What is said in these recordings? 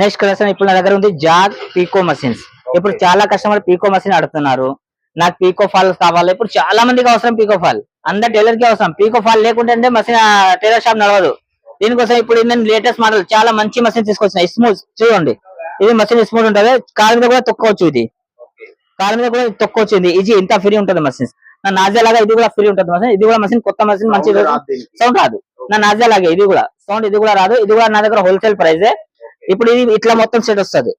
Next collection ఇప్పుడు నా దగ్గర ఉంది జాగ్ పీకో మషిన్స్ ఇప్పుడు చాలా కస్టమర్ పీకో మషిన్ అడుగుతున్నారు. నాకు పీకో ఫాల్ కావాలి. ఇప్పుడు చాలా మందికి అవసరం పీకో ఫాల్. అందరు టైలర్కి అవసరం. పీకో ఫాల్ లేకుంటే మషిన్ టైలర్ షాప్ నడవదు. దీనికోసం ఇప్పుడు నేను లేటెస్ట్ మోడల్ చాలా మంచి మషిన్ తీసుకొచ్చిన. స్మూత్ చూడండి. ఇది మషిన్ స్మూత్ ఉంటది. కాలు మీద కూడా తొక్కవచ్చు ఇది. కాలు మీద కూడా తొక్కవచ్చు ఇది. ఇది ఇంత ఫ్రీ ఉంటది మషిన్స్ నా నాజా లాగా ఇది కూడా ఫ్రీ ఉంటది మషిన్ ఇది కూడా మషిన్ కొత్త మషిన్ మంచి. సౌండ్ రాదు నా నాజా లాగే ఇది కూడా. సౌండ్ ఇది కూడా రాదు. ఇది కూడా నా దగ్గర హోల్సేల్ ప్రైస్ ఇప్పుడు ఇది ఇట్లా మొత్తం సెట్ వస్తది.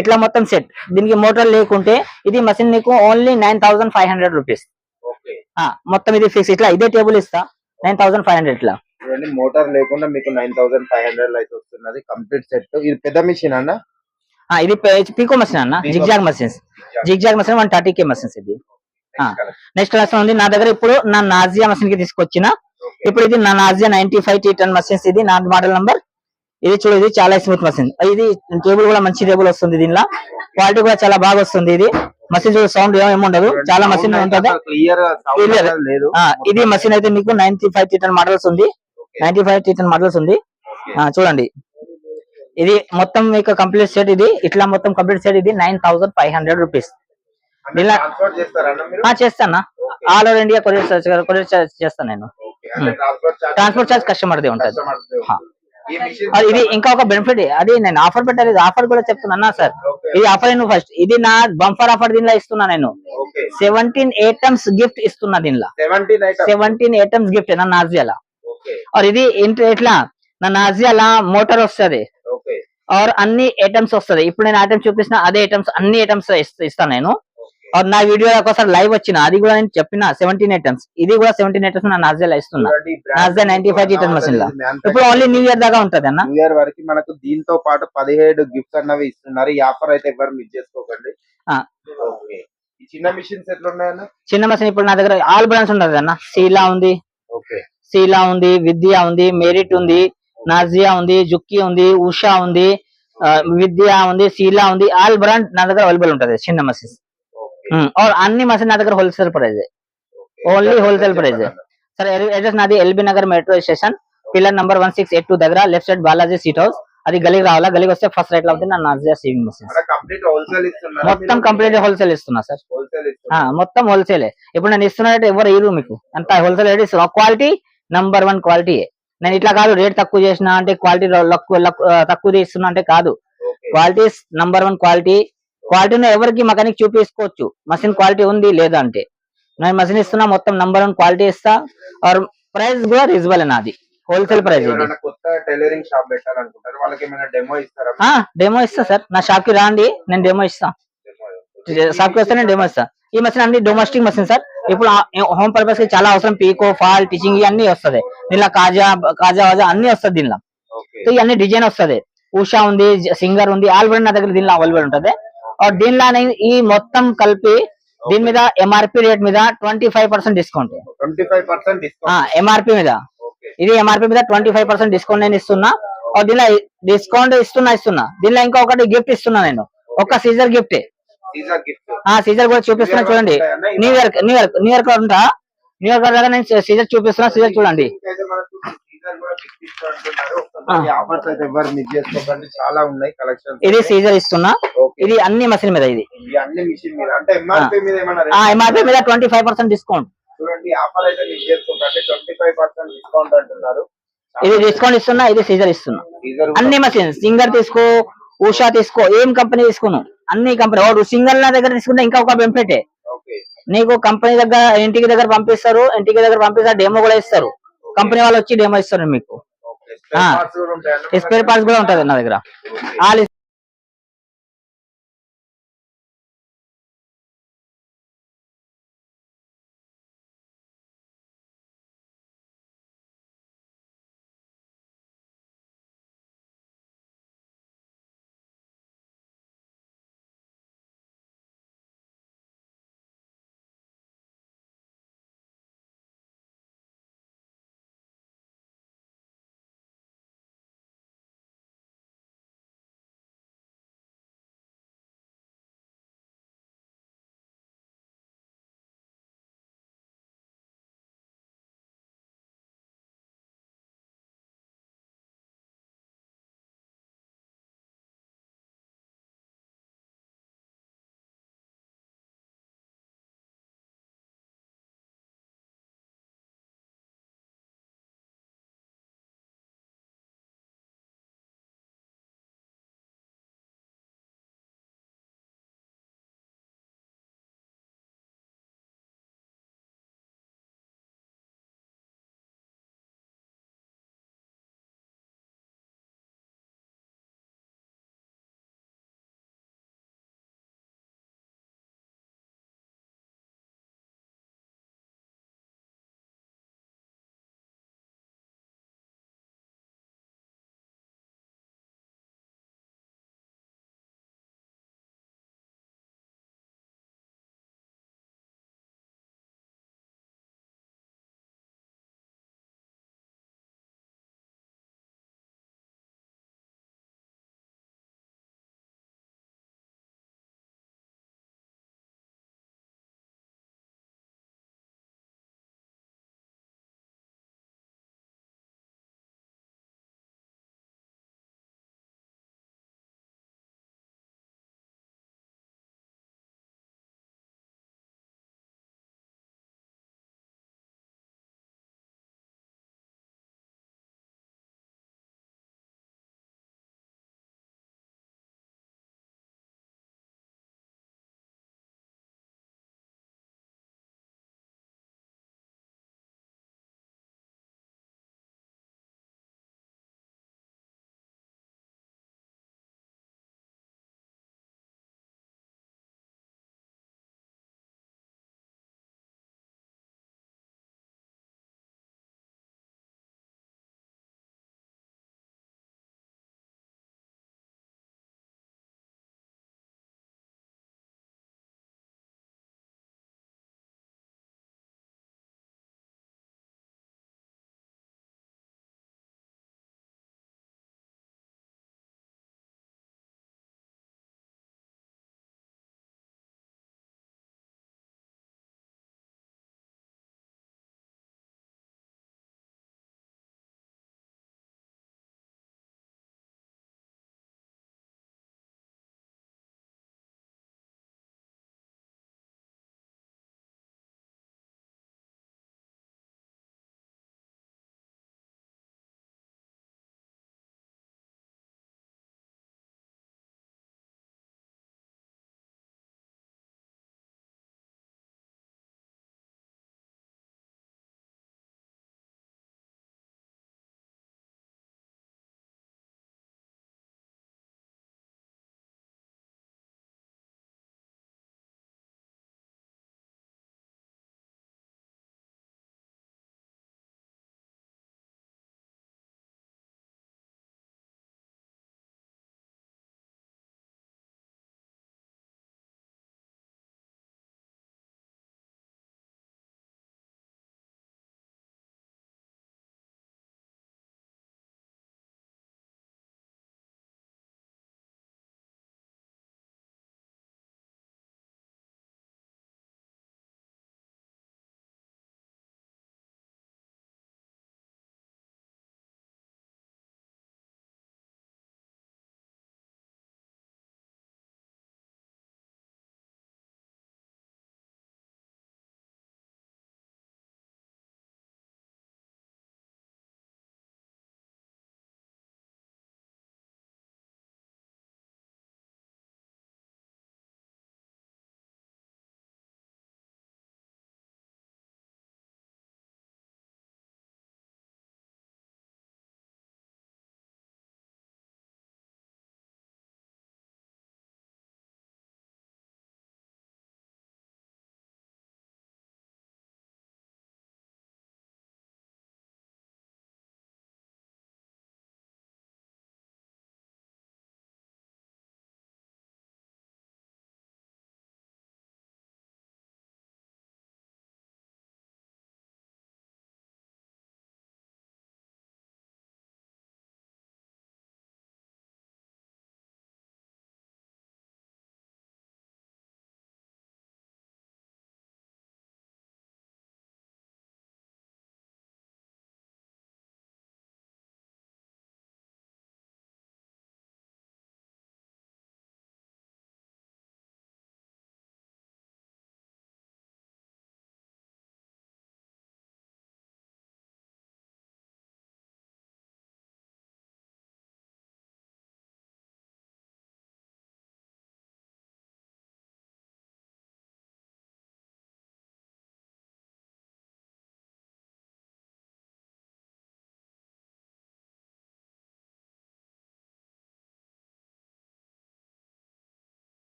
ఇట్లా మొత్తం సెట్ దీనికి మోటార్ లేకుంటే ఇది మషిన్ నీకు only nine thousand five hundred rupees మొత్తం ఇది ఫిక్స్ ఇట్లా ఇదే టేబుల్ ఇస్తా. నైన్ థౌసండ్ ఫైవ్ హండ్రెడ్ ఇట్లా మోటార్ లేకుండా మీకు నైన్ థౌసండ్ ఫైవ్ హండ్రెడ్ అయితే వస్తున్నది. కంప్లీట్ సెట్ ఇది పెద్ద మిషన్ అన్న? ఇది పీకో మషిన్ అన్న. Zigzag machines zigzag machine one thirty K machines ఇది. నెక్స్ట్ క్లాస్ ఉంది. నా దగ్గర ఇప్పుడు నా నాజియా మషిన్కి తీసుకొచ్చిన. ఇప్పుడు ఇది నా Nazia ninety five T ten machines ఇది. నా మోడల్ నంబర్ ఇది చూడు ఇది చాలా స్మూత్ మషిన్ ఇది టేబుల్ కూడా మంచి టేబుల్ వస్తుంది దీనిలో. క్వాలిటీ కూడా చాలా బాగా వస్తుంది ఇది. మషిన్ చూడు సౌండ్ ఏముండదు చాలా మషిన్ ఉంటది? క్లియర్ ఇది మషిన్ అయితే మీకు ninety five T ten models ఉంది ninety five T ten models ఉంది చూడండి. ఇది మొత్తం మీకు కంప్లీట్ సెట్ ఇది. ఇట్లా మొత్తం కంప్లీట్ సెట్ ఇది nine thousand five hundred rupees చేస్తానా? All over India courier courier చేస్తాను నేను. ట్రాన్స్పోర్ట్ చార్జ్ కస్టమర్ ది ఉంటుంది. ఇది ఇంకా ఒక బెనిఫిట్ అది నేను ఆఫర్ పెట్టాలి ఆఫర్ కూడా చెప్తున్నా సార్ ఇది ఆఫర్ నేను ఫస్ట్ ఇది నా బంఫర్ ఆఫర్ దీనిలో ఇస్తున్నా నేను. సెవెంటీన్ ఐటమ్స్ గిఫ్ట్ ఇస్తున్నా దీనిలో. సెవెంటీన్ ఐటమ్స్ గిఫ్ట్ నా నాజియాలా. ఇది ఏంటి ఎట్లా? నా నాజియాలా మోటార్ వస్తుంది. ఆర్ అన్ని ఐటమ్స్ వస్తుంది. ఇప్పుడు నేను ఐటమ్స్ చూపిస్తున్నా అదే ఐటమ్స్ అన్ని ఐటమ్స్ ఇస్తాను నేను. और నా వీడియో ఒకసారి లైవ్ వచ్చిన అది కూడా నేను చెప్పిన సెవెంటీన్ ఐటమ్స్ ఇది కూడా సెవెంటీన్ ఐటమ్స్ నా నాజియాల ఇస్తున్నా Nazia ninety five T ten machine లా ఇప్పుడు ఓన్లీ న్యూ ఇయర్ దాకా ఉంటది అన్న। న్యూ ఇయర్ వరకు మనకు దీంతో పాటు పదిహేడు గిఫ్ట్స్ అన్నవి ఇస్తున్నారు ఈ ఆఫర్ అయితే ఎవరు మిస్ చేసుకోకండి. చిన్న మిషన్స్ ఎట్లా ఉన్నాయన్న చిన్న మషిన్ ఇప్పుడు నా దగ్గర ఆల్ బ్రాండ్స్ ఉంటది అన్న. సీలా ఉంది సీలా ఉంది విద్య ఉంది మెరిట్ ఉంది నాజియా ఉంది జుక్కి ఉంది ఉషా ఉంది విద్య ఉంది సీలా ఉంది ఆల్ బ్రాండ్ నా దగ్గర అవైలబుల్ ఉంటది చిన్న ఓకే और అన్ని మషిన్ నా దగ్గర wholesale price only wholesale price సరే అడ్రస్ నాది LB Nagar metro station pillar number one six eight two దగ్గర left side Balaji seat house అది గలీకి రావాలా? గలీకి వస్తే ఫస్ట్ రైట్లో అవుతుంది నా నాజియా సేవింగ్ ఇస్తున్నారు? మొత్తం కంప్లీట్ హోల్సేల్ ఇస్తున్నా సార్ మొత్తం హోల్సేలే ఇప్పుడు నేను ఇస్తున్నట్టు ఎవరు ఇరు మీకు? అంత హోల్సేల్ రేట్ ఇస్తున్నా క్వాలిటీ నంబర్ వన్ క్వాలిటీ నేను ఇట్లా కాదు రేట్ తక్కువ చేసిన అంటే క్వాలిటీ తక్కువ ఇస్తున్నా అంటే కాదు. క్వాలిటీ నంబర్ వన్ క్వాలిటీ క్వాలిటీని ఎవరికి మెకానిక్ చూపించుకోవచ్చు మషిన్ క్వాలిటీ ఉంది లేదా అంటే? నేను మషిన్ ఇస్తున్నా మొత్తం నంబర్ వన్ క్వాలిటీ ఇస్తా. ఆర్ ప్రైస్ కూడా రీజనబుల్ నాది. హోల్సేల్ ప్రైస్ ఇది. ఎవరైనా కొత్త టైలరింగ్ షాప్ పెట్టాలనుకుంటారు వాళ్ళకి ఏమైనా డెమో ఇస్తారా డెమో ఇస్తా సార్. నా షాప్కి రాండి నేను డెమో ఇస్తా. షాప్కి వస్తే నేను డెమో ఇస్తా. ఈ మషిన్ అన్ని డొమెస్టిక్ మషిన్ సార్. ఇప్పుడు హోమ్ పర్పస్కి చాలా అవసరం. పీకో ఫాల్ టీచింగ్ అన్ని వస్తది. దీనిలో కాజా కాజా వాజా అన్ని వస్తుంది దీనిలో. ఇవన్నీ డిజైన్ వస్తది. ఉషా ఉంది సింగర్ ఉంది ఆల్రెడీ నా దగ్గర దీనిలో అవైలబుల్ ఉంటది. దీనిలో దీనిలానే ఈ మొత్తం కలిపి దీని మీద ఎంఆర్పి రేట్ మీద twenty five percent discount twenty MRP మీద. ఇది ఎంఆర్పి మీద ట్వంటీ ఫైవ్ పర్సెంట్ డిస్కౌంట్ నేను ఇస్తున్నా. దీనిలో డిస్కౌంట్ ఇస్తున్నా ఇస్తున్నా. దీనిలో ఇంకా ఒకటి గిఫ్ట్ ఇస్తున్నా నేను. ఒక్క సీజర్ గిఫ్ట్ సీజర్ కూడా చూపిస్తున్నా చూడండి. New year new year new year card ఉంటా. న్యూ ఇయర్ కార్డ్ నేను సీజర్ చూపిస్తున్నా సీజర్ చూడండి. చాలా ఉన్నాయి కలెక్షన్ ఇది సీజర్ ఇస్తున్నా. ఇది అన్ని మసీన్ మీద ఇది. అన్ని మిషన్ మీద. అంటే ఎంఆర్పి మీద ఎంఆర్పి మీద ట్వంటీ ఫైవ్ పర్సెంట్ డిస్కౌంట్ చూడండి ఆఫర్ అయితే మిస్ చేసుకోకండి ట్వంటీ ఫైవ్ పర్సెంట్ డిస్కౌంట్ అంటున్నారు. ఇది డిస్కౌంట్ ఇస్తున్నా ఇది సీజర్ ఇస్తున్నా. అన్ని మసీన్ సింగర్ తీసుకో ఉషా తీసుకో ఏం కంపెనీ తీసుకోను? అన్ని కంపెనీ వాడు సింగల్ నా దగ్గర తీసుకుంటే ఇంకా ఒక బెనిఫిట్ నీకు కంపెనీ దగ్గర ఇంటికి దగ్గర పంపిస్తారు ఇంటికి దగ్గర పంపిస్తారు డెమో కూడా ఇస్తారు. కంపెనీ వాళ్ళు వచ్చి డెమో ఇస్తారు మీకు. ఓకే ఆ. పార్ట్స్ కూడా ఉంటాయి స్పేర్ పార్ట్స్ కూడా ఉంటది నా దగ్గర. ఆల్